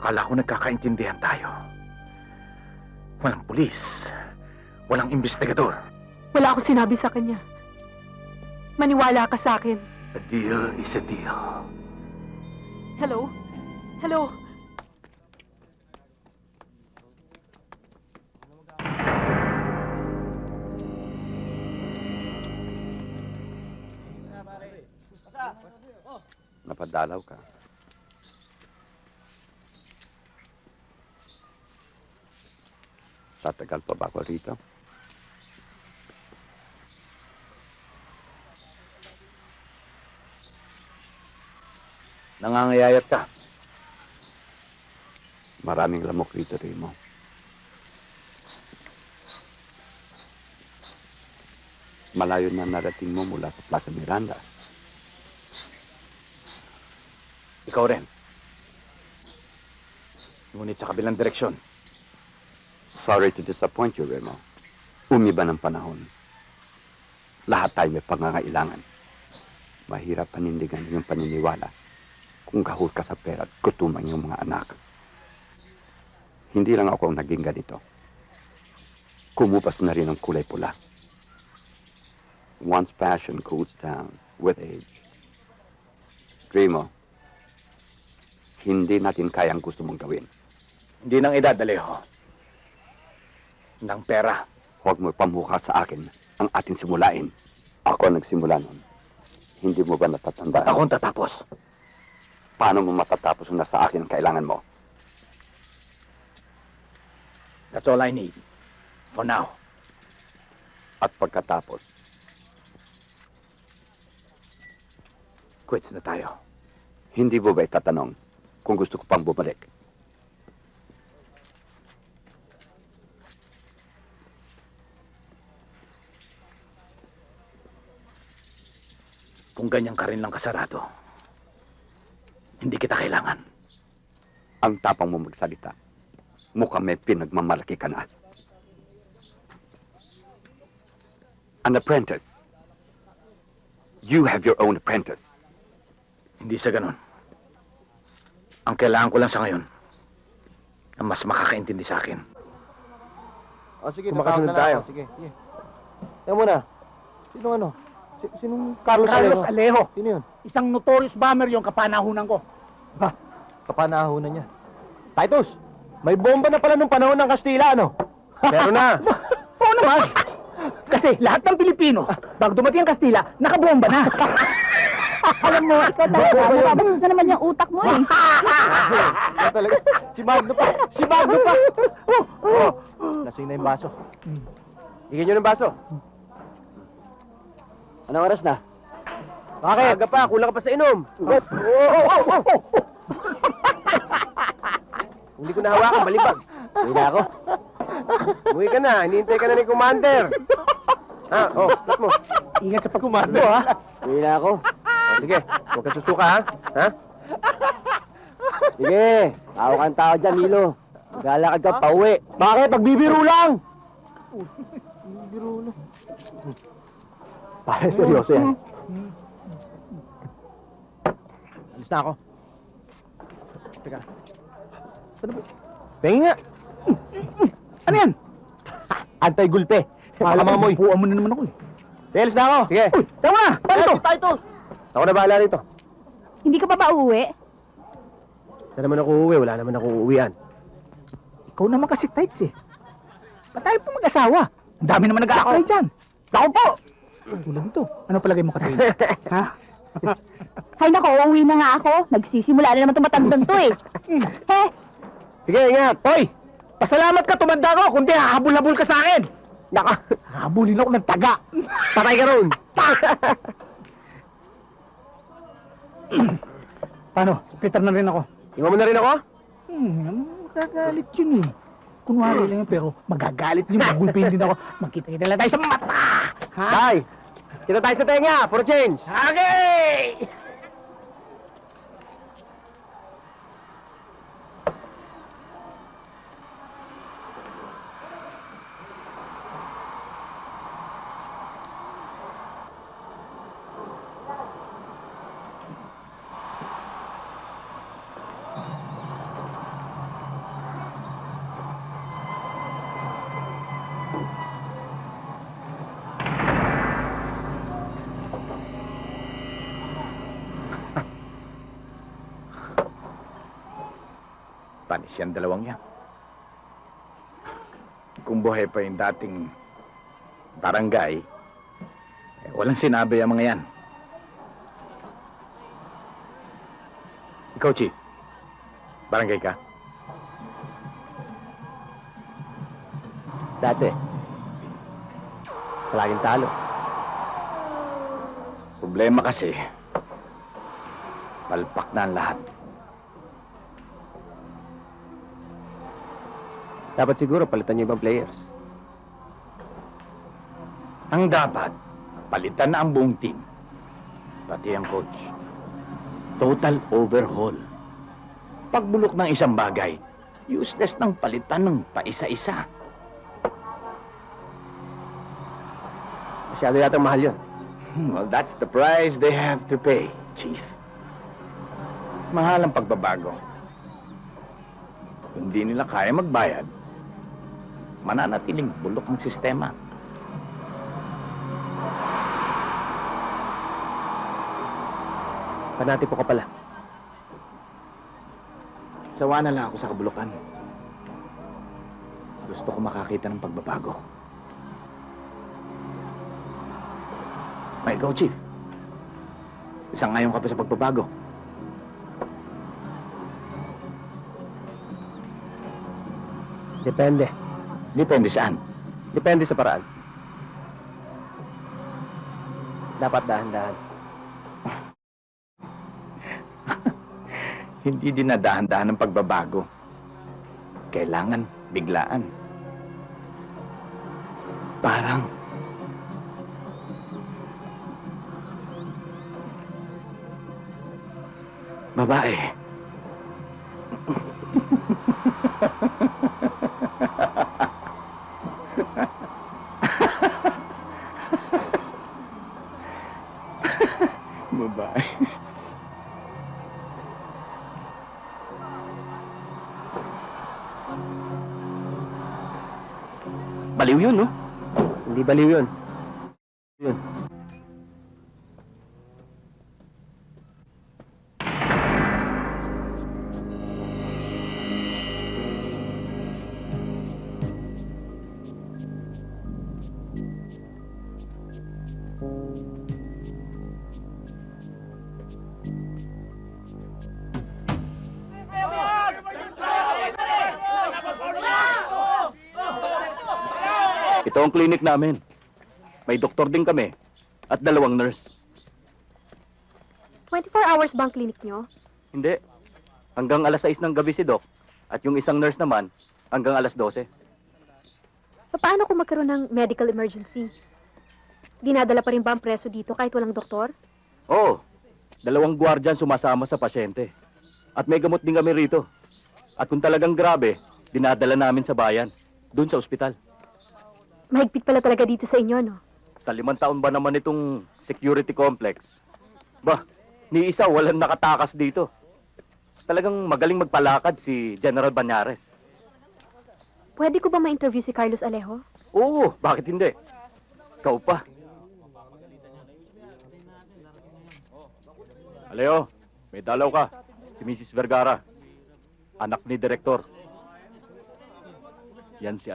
Akala ko nagkakaintindihan tayo. Walang pulis. Walang investigador. Wala akong sinabi sa kanya. Maniwala ka sa akin. A deal is a deal. Hello? Hello? Napadalaw ka. Tatagal pa ba ako rito? Nangangayayat ka. Maraming lamok rito, Remo. Malayo na narating mo mula sa Plaza Miranda. Ikaw rin. Ngunit sa kabilang direksyon. Sorry to disappoint you, Remo. Umiba ng panahon. Lahat tayo may pangangailangan. Mahirap panindigan yung paniniwala kung kahul ka sa pera at kutumang yung mga anak. Hindi lang ako ang naging ganito. Kumupas na rin ang kulay pula. Once passion cools down with age. Remo, hindi natin kaya ang gusto mong gawin. Hindi ng edad, Alejo. Ng pera. Huwag mo pamukha sa akin ang ating simulain. Ako ang nagsimula nun. Hindi mo ba natatandaan? At ako ang tatapos. Paano mo matatapos ang nasa akin ang kailangan mo? That's all I need. For now. At pagkatapos, Quits na tayo. hindi mo ba itatanong kung gusto ko pang bumalik? Kung ganyan ka rin lang kasarado, hindi kita kailangan. Ang tapang mo magsalita. Mukhang may pinagmamalaki ka na. An apprentice. You have your own apprentice. Hindi sa ganun. Ang kailangan ko lang sa ngayon, na mas makakaintindi sa akin. O sige, Kumakasunod natawag na lang tayo. ako. Sige, sige. Yan muna. Sinong ano? Si- sinong Carlos, Carlos Alejo? Alejo, Sino yun? isang notorious bomber yung kapanahunan ko. Kapanahunan niya. Titus, may bomba na pala nung panahon ng Kastila, ano? Meron na. Oo naman. Kasi lahat ng Pilipino, bago dumating ang Kastila, nakabomba na. Alam mo, ikaw talaga, nababasas na naman yung utak mo eh. Yan talaga. Si Magno pa. Si Magno pa. Oh, lasing na yung baso. Bigyan nyo ng baso. Anong oras na? Bakit? Aga pa, kulang ka pa sa inom. Oh, oh, oh, oh, oh. Hindi ko nahawakan, balibag. Uwi na ako. Uwi ka na, hinihintay ka na ni Commander. Ha, oh, flat mo. Ingat sa pagkumando, ha? Uwi na ako. Oh, sige, huwag ka susuka, ha? Ha? Sige, tao kang tao dyan, Milo. Galakad ka pa uwi. Bakit? Pagbibiro lang! Bibiro lang. Pare, seryoso yan. Alis na ako. Teka. Ano ba? Pengi nga. Ano yan? Anti-gulpe. Baka mamoy. Buwan mo na naman ako, eh. Sige, alis na ako. Sige. Uy, tama na! Paano to? Titus! Ako na bahala rito. Hindi ka pa ba uuwi? Saan naman ako uuwi? Wala naman ako uuwian. Ikaw naman kasi tights eh. Ba't tayo po mag-asawa? Ang dami naman nag-a-apply dyan. Ako po! Tulad nito. Ano palagay mo, Katrina? ha? Hay nako, uuwi na nga ako. Nagsisimula na naman itong matandang to eh. He, Sige, ingat. Hoy! Pasalamat ka, tumanda ko. Kundi hahabol-habol ka sa akin. Naka, habulin ako ng taga. Patay ka ron. Paano? Peter na rin ako. Iwan mo na rin ako? Hmm, magagalit yun eh. Kunwari lang yun, pero magagalit yun. Magulpin din ako. Magkita-kita lang tayo sa mata. Ha? Tay! Kita tayo sa tenga for change. Okay! Panis yan dalawang yan. Kung buhay pa yung dating barangay, eh, walang sinabi ang mga yan. Ikaw, Chief. Barangay ka? Dati. Palaging talo. Problema kasi, palpak na ang lahat. Dapat siguro palitan niyo ibang players. Ang dapat, palitan na ang buong team. Pati ang coach. Total overhaul. Pagbulok ng isang bagay, useless nang palitan ng paisa-isa. Masyado yata mahal yun. Hmm, Well, that's the price they have to pay, Chief. Mahal ang pagbabago. Kung di nila kaya magbayad, mananatiling bulok ang sistema. Panatiko ka pala. Sawa na lang ako sa kabulukan. Gusto ko makakita ng pagbabago. May ikaw, Chief. Isang ngayon ka pa sa pagbabago. Depende. Depende saan. Depende sa paraan. Dapat dahan-dahan. Hindi dinadahan-dahan ng pagbabago. Kailangan biglaan. Parang... Babae. Babae. Baliw yun, no? Hindi baliw yun. Yun. Ang clinic namin. May doktor din kami at dalawang nurse. 24 hours bang clinic nyo? Hindi. Hanggang alas 6 ng gabi si Doc. At yung isang nurse naman, hanggang alas 12. Paano kung magkaroon ng medical emergency? Dinadala pa rin ba ang preso dito kahit walang doktor? Oo. Dalawang gwardiyan sumasama sa pasyente. At may gamot din kami rito. At kung talagang grabe, dinadala namin sa bayan. Doon sa ospital. Mahigpit pala talaga dito sa inyo, no? Sa limang taon ba naman itong security complex? Bah, ni isa walang nakatakas dito. Talagang magaling magpalakad si General Banyares. Pwede ko ba ma-interview si Carlos Alejo? Oo, bakit hindi? Ikaw pa. Aleo, may dalaw ka. Si Mrs. Vergara. Anak ni Direktor. Yan si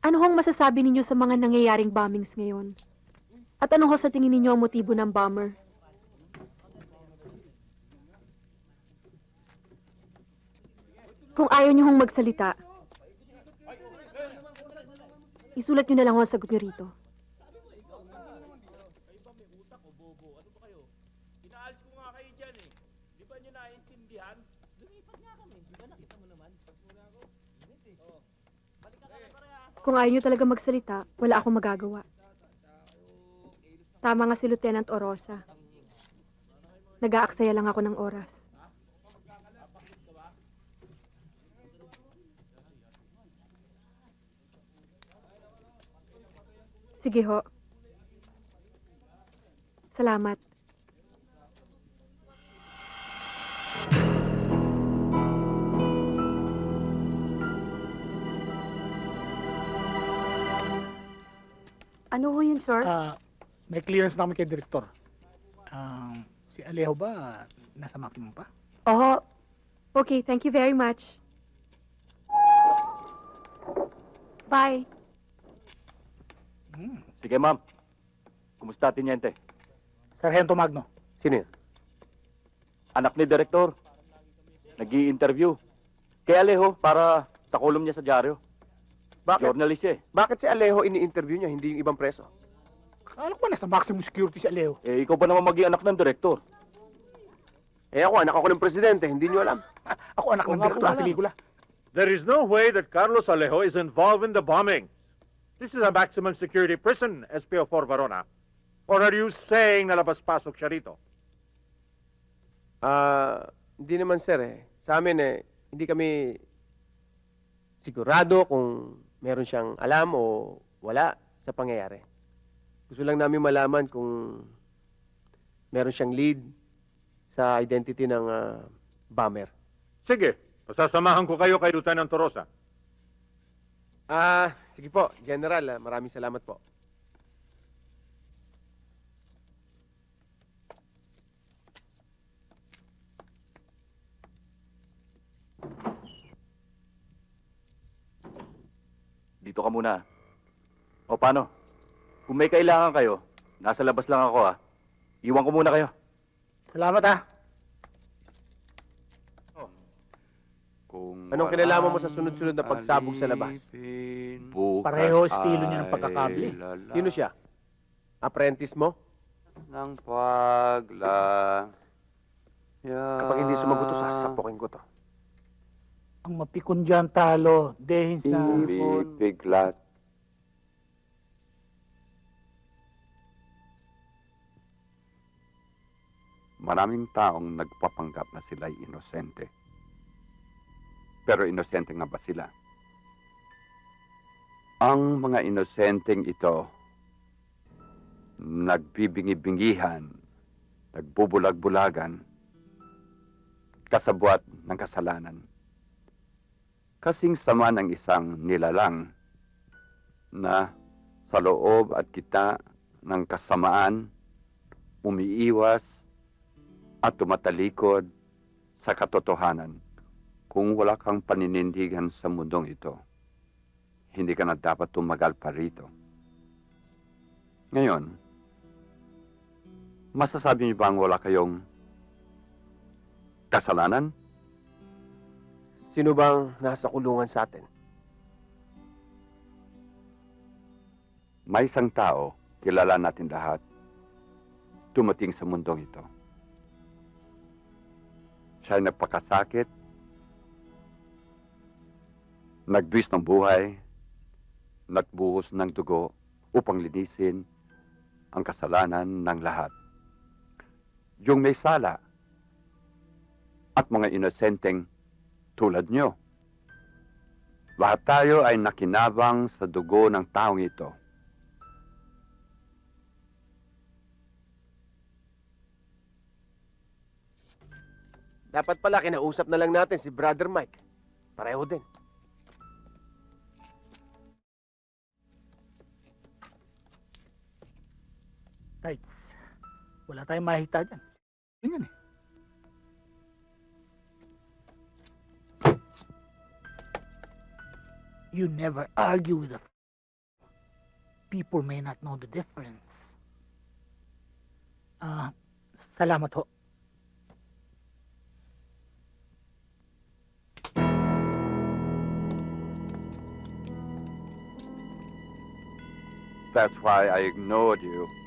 Ano hong masasabi ninyo sa mga nangyayaring bombings ngayon? At ano ho sa tingin ninyo ang motibo ng bomber? Kung ayaw niyo hong magsalita, isulat niyo na lang ho ang sagot niyo rito. Kung ayaw niyo talaga magsalita, wala akong magagawa. Tama nga si Lieutenant Orosa. Nag-aaksaya lang ako ng oras. Sige ho. Salamat. Ano ho yun, sir? Ah, may clearance na kami kay Direktor. Um, si Alejo ba nasa maximum pa? Oo. Okay, thank you very much. Bye. Hmm. Sige, ma'am. Kumusta, Tiniente? Sargento Magno. Sino yun? Anak ni Direktor. nag interview Kay Alejo, para sa kolumn niya sa dyaryo. Bakit? Journalist siya eh. Bakit si Alejo ini-interview niya, hindi yung ibang preso? Akala ko ba nasa maximum security si Alejo? Eh, ikaw ba naman maging anak ng Direktor? Eh ako, anak ako ng presidente, hindi niyo alam. Ako anak ng Direktor ng pelikula. There is no way that Carlos Alejo is involved in the bombing. This is a maximum security prison, SPO4 Verona. Or are you saying na labas-pasok siya rito? Ah, hindi naman sir eh. Sa amin eh, hindi kami sigurado kung meron siyang alam o wala sa pangyayari. Gusto lang namin malaman kung meron siyang lead sa identity ng ah, bomber. Sige, pasasamahan ko kayo kay Lieutenant Torosa. Ah, sige po, General, ah, maraming salamat po. Dito ka muna. O paano? Kung may kailangan kayo, nasa labas lang ako ah. Iwan ko muna kayo. Salamat ha. Kung Anong kinalaman mo sa sunod-sunod na pagsabog sa labas? bukas Pareho estilo niya ng pagkakabli. Sino siya? Apprentice mo? Ng pagla... Kapag hindi sumagot to, sasapukin ko to. Ang mapikon dyan talo. Dehin sa... Bibiglat. Maraming taong nagpapanggap na sila'y inosente. Pero inosente nga ba sila? Ang mga inosenteng ito, nagbibingi-bingihan, nagbubulag-bulagan, kasabwat ng kasalanan kasing sama ng isang nilalang na sa loob at kita ng kasamaan, umiiwas at tumatalikod sa katotohanan. Kung wala kang paninindigan sa mundong ito, hindi ka na dapat tumagal pa rito. Ngayon, masasabi niyo bang wala kayong kasalanan? Sino bang nasa kulungan sa atin? May isang tao, kilala natin lahat, tumating sa mundong ito. Siya ay nagpakasakit, nagbuwis ng buhay, nagbuhos ng dugo upang linisin ang kasalanan ng lahat. Yung may sala at mga inosenteng tulad nyo. Lahat tayo ay nakinabang sa dugo ng taong ito. Dapat pala kinausap na lang natin si Brother Mike. Pareho din. Tights. Wala tayong mahita dyan. Yun yan eh. You never argue with a people may not know the difference. Ah, uh, salamat ho. That's why I ignored you.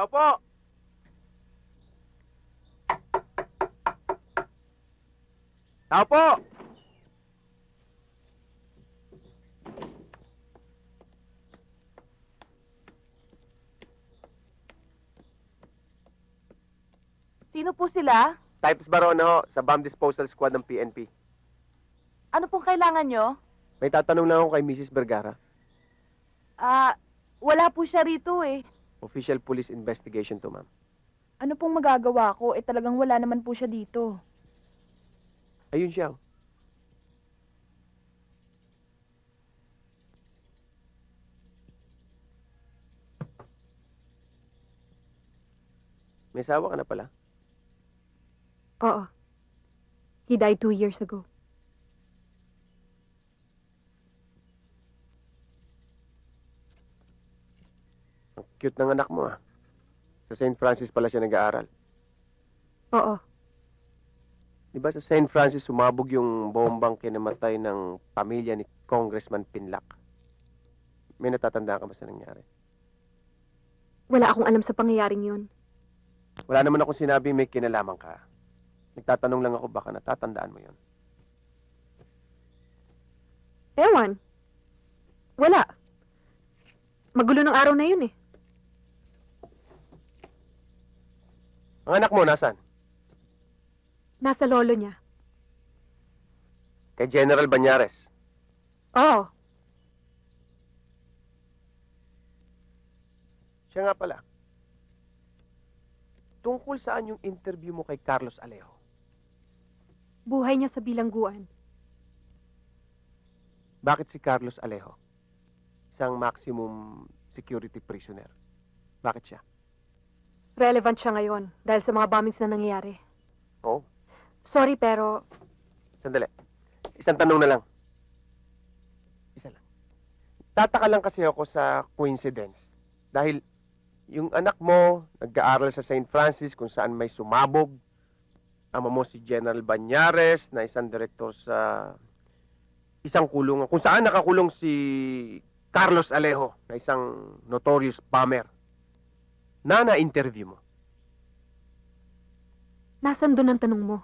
Tao po! Tao po! Sino po sila? Types Barona ho, sa bomb disposal squad ng PNP. Ano pong kailangan nyo? May tatanong lang ako kay Mrs. Vergara. Ah, wala po siya rito eh. Official police investigation to, ma'am. Ano pong magagawa ko? Eh talagang wala naman po siya dito. Ayun siya. oh. May asawa ka na pala. Oo. He died two years ago. Ang cute ng anak mo ah. Sa St. Francis pala siya nag-aaral. Oo. Di ba sa St. Francis sumabog yung bombang kinamatay ng pamilya ni Congressman Pinlac? May natatandaan ka ba sa nangyari? Wala akong alam sa pangyayaring yun. Wala naman akong sinabi may kinalaman ka. Nagtatanong lang ako baka natatandaan mo yon. Ewan. Wala. Magulo ng araw na yun eh. Ang anak mo, nasan? Nasa lolo niya. Kay General Banyares. Oo. Siya nga pala. Tungkol saan yung interview mo kay Carlos Alejo? Buhay niya sa bilangguan. Bakit si Carlos Alejo? Isang maximum security prisoner. Bakit siya? Relevant siya ngayon dahil sa mga bombings na nangyayari. Oh, Sorry pero sandali. Isang tanong na lang. Isa lang. Tataka lang kasi ako sa coincidence. Dahil yung anak mo, nag-aaral sa St. Francis kung saan may sumabog. Ama mo si General Banyares na isang direktor sa isang kulungan. Kung saan nakakulong si Carlos Alejo na isang notorious bomber. Na na-interview mo. nasan doon ang tanong mo?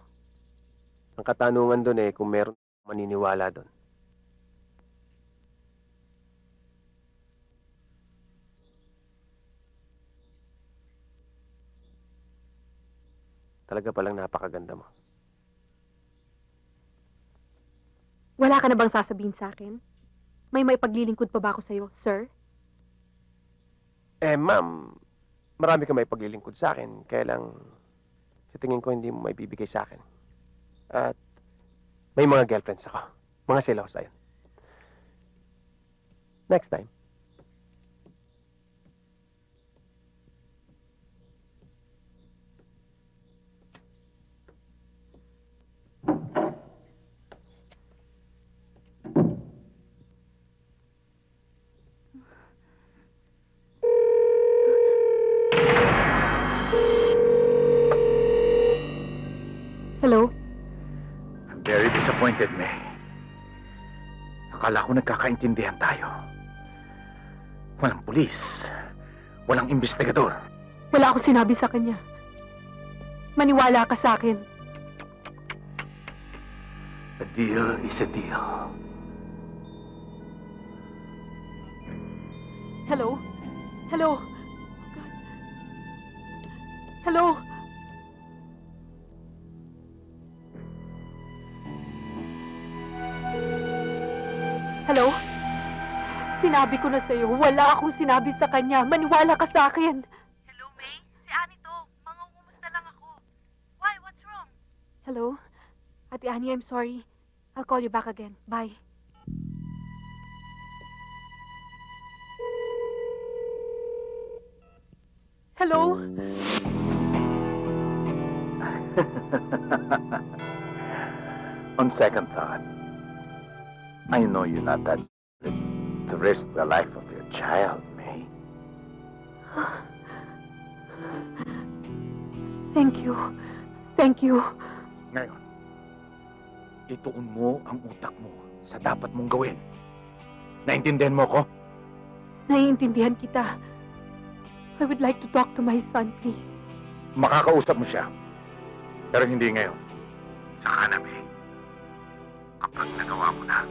Ang katanungan doon eh kung meron maniniwala doon. Talaga palang napakaganda mo. Wala ka na bang sasabihin sa akin? May may paglilingkod pa ba ako sa'yo, sir? Eh, ma'am, marami ka may paglilingkod sa akin. Kaya lang, sa tingin ko hindi mo may bibigay sa akin. At may mga girlfriends ako. Mga selos ayun. Next time. Hello? I'm very disappointed, May. Akala ko nagkakaintindihan tayo. Walang pulis. Walang investigador. Wala akong sinabi sa kanya. Maniwala ka sa akin. A deal is a deal. Hello? Hello? Hello? Sinabi ko na sa'yo, wala akong sinabi sa kanya. Maniwala ka sa akin. Hello, May? Si Annie to. Mangungumusta lang ako. Why? What's wrong? Hello? Ate Annie, I'm sorry. I'll call you back again. Bye. Hello? On second thought, I know you're not that to risk the life of your child, May. Thank you. Thank you. Ngayon, ituon mo ang utak mo sa dapat mong gawin. Naintindihan mo ko? Naiintindihan kita. I would like to talk to my son, please. Makakausap mo siya. Pero hindi ngayon. Sa kanabi. Kapag nagawa mo na